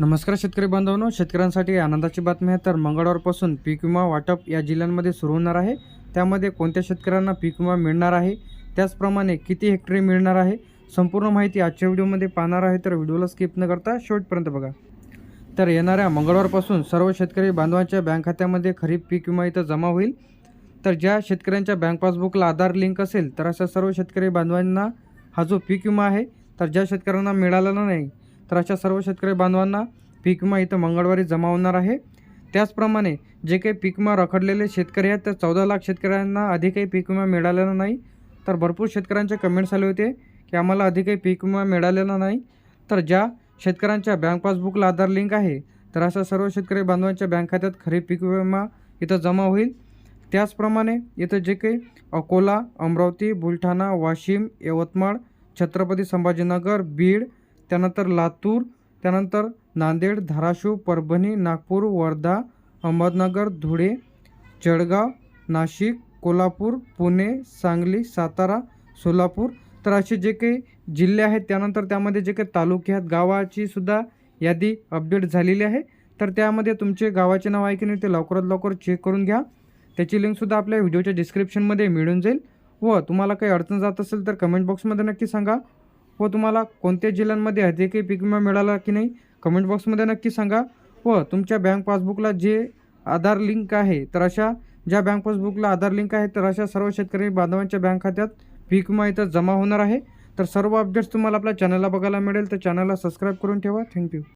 नमस्कार शेतकरी बांधवांनो शेतकऱ्यांसाठी आनंदाची बातमी आहे. तर मंगळवारपासून पीक विमा वाटप या जिल्ह्यांमध्ये सुरू होणार आहे. त्यामध्ये कोणत्या शेतकऱ्यांना पीक विमा मिळणार आहे? त्याचप्रमाणे किती हेक्टरी मिळणार आहे? संपूर्ण माहिती आजच्या व्हिडिओमध्ये पाहणार आहे. तर व्हिडिओला स्किप न करता शेवटपर्यंत बघा. तर येणाऱ्या मंगळवारपासून सर्व शेतकरी बांधवांच्या बँक खात्यामध्ये खरीप पीक विमा इथं जमा होईल. तर ज्या शेतकऱ्यांच्या बँक पासबुकला आधार लिंक असेल तर अशा सर्व शेतकरी बांधवांना हा जो पीक विमा आहे तर ज्या शेतकऱ्यांना मिळालेला नाही तर अशा सर्व शेतकरी बांधवांना पीक विमा इथं मंगळवारी जमा होणार आहे. त्याचप्रमाणे जे काही पीक विमा रखडलेले शेतकरी आहेत तर चौदा लाख शेतकऱ्यांना अधिकही पीक विमा मिळालेला नाही. तर भरपूर शेतकऱ्यांचे कमेंट्स आले होते की आम्हाला अधिकही पीक विमा मिळालेला नाही. तर ज्या शेतकऱ्यांच्या बँक पासबुकला आधार लिंक आहे तर अशा सर्व शेतकरी बांधवांच्या बँक खात्यात खरीप पीक विमा इथं जमा होईल. त्याचप्रमाणे इथं जे काही अकोला अमरावती बुलढाणा वाशिम यवतमाळ छत्रपती संभाजीनगर बीड त्यानंतर लातूर त्यानंतर नांदेड धाराशिव परभणी नागपूर वर्धा अहमदनगर धुळे जळगाव नाशिक कोल्हापूर पुणे सांगली सातारा सोलापूर. तर असे जे काही जिल्हे आहेत त्यानंतर त्यामध्ये जे काही तालुके आहेत गावाची सुद्धा यादी अपडेट झालेली आहे. तर त्यामध्ये तुमचे गावाचे नाव आहे की नाही ते लवकरात लवकर चेक करून घ्या. त्याची लिंकसुद्धा आपल्या व्हिडिओच्या डिस्क्रिप्शनमध्ये मिळून जाईल. व तुम्हाला काही अडचण जात असेल तर कमेंट बॉक्समध्ये नक्की सांगा. व तुम्हाला कोणत्या जिल्ह्यांमध्ये अधिकही पीक विमा मिळाला की नाही कमेंट बॉक्समध्ये नक्की सांगा. व तुमच्या बँक पासबुकला जे आधार लिंक आहे तर अशा ज्या बँक पासबुकला आधार लिंक आहे तर अशा सर्व शेतकरी बांधवांच्या बँक खात्यात पीक विमा इथं जमा होणार आहे. तर सर्व अपडेट्स तुम्हाला आपल्या चॅनलला बघायला मिळेल. तर चॅनलला सबस्क्राईब करून ठेवा. थँक्यू